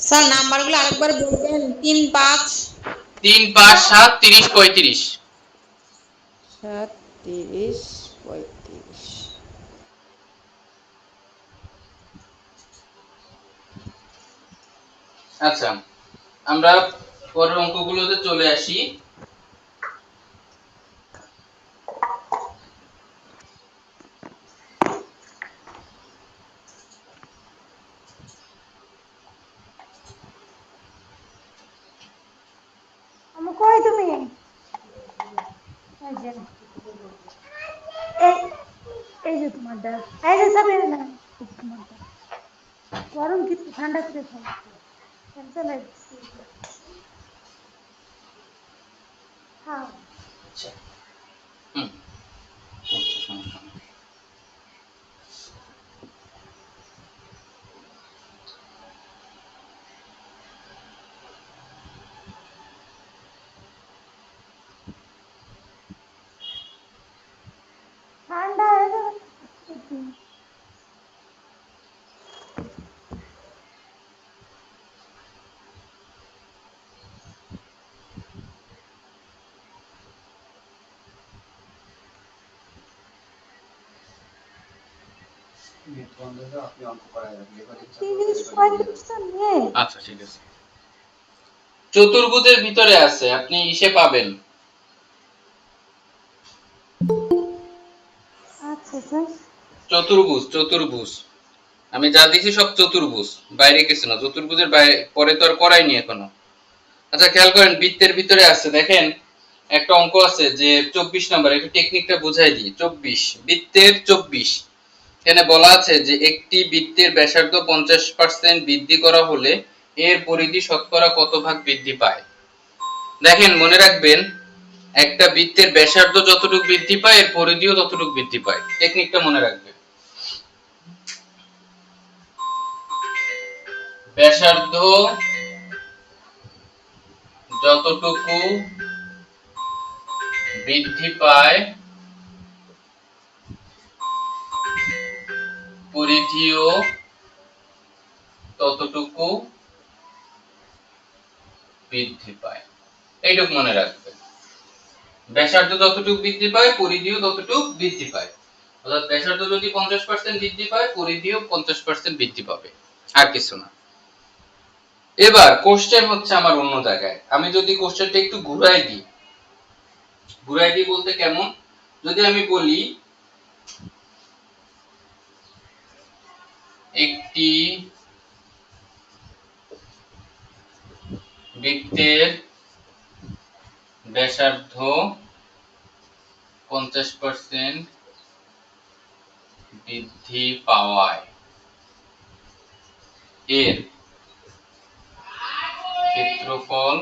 Sir নাম্বারগুলো আরেকবার বলবেন। তিন পাঁচ তিন পাঁচ সাত তিরিশ পঁয়ত্রিশ। সাত তিরিশ পঁয়ত্রিশ। আচ্ছা আমরা পরের অঙ্কগুলোতে চলে আসি। এই যে এই যে তোমার ডাক এই যে সব এই না তোমার ডাক গরম কিছু, ঠান্ডা করে খাও। ক্যান্সেল লাগছে গেছে। হ্যাঁ আচ্ছা হুম আচ্ছা, সমস্যা নেই। ঠান্ডা হয়ে যাবে তিরিশ পঁয়ত্রিশটা নেই আচ্ছা ঠিক আছে। চতুর্ভুজের ভিতরে আছে আপনি ইসে পাবেন। আচ্ছা চতুর্ভুজ চতুর্ভুজ। আমি যা দিছি সব চতুর্ভুজ বাইরে কিছু না। চতুর্ভুজের বাইরে পরে তো আর করাইনি এখনও। আচ্ছা খেয়াল করেন বৃত্তের ভিতরে আছে। দেখেন একটা অঙ্ক আছে যে চব্বিশ নাম্বার একটু টেকনিকটা বুঝাই দিই। চব্বিশ বৃত্তের চব্বিশ। এখানে বলা আছে যে একটি বৃত্তের ব্যাসার্ধ পঞ্চাশ পার্সেন্ট বৃদ্ধি করা হলে এর পরিধি শতকরা কত ভাগ বৃদ্ধি পায়? দেখেন, মনে রাখবেন, একটা বৃত্তের ব্যাসার্ধ যতটুকু বৃদ্ধি পায়, এর পরিধিও ততটুকু বৃদ্ধি পায়। টেকনিকটা মনে রাখবেন। ব্যাসার্ধ যতটুকু বৃদ্ধি পায় পরিধিও ততটুকু বৃদ্ধি পায়। এইটুকু মনে রাখবেন। ব্যাসার্ধ যতটুকু বৃদ্ধি পায়, পরিধিও ততটুকু বৃদ্ধি পায়। অর্থাৎ ব্যাসার্ধ যদি পঞ্চাশ পার্সেন্ট বৃদ্ধি পায়, পরিধিও পঞ্চাশ পার্সেন্ট বৃদ্ধি পাবে। আর কিছু না। এবার কোশ্চেন হচ্ছে আমার অন্য জায়গায়। আমি যদি কোশ্চেনটা একটু ঘুরাই দিই। ঘুরাই দিই বলতে কেমন? যদি আমি বলি একটি বৃত্তের ব্যাসার্ধ পঞ্চাশ পার্সেন্ট বৃদ্ধি পাওয়ায়। এর ক্ষেত্রফল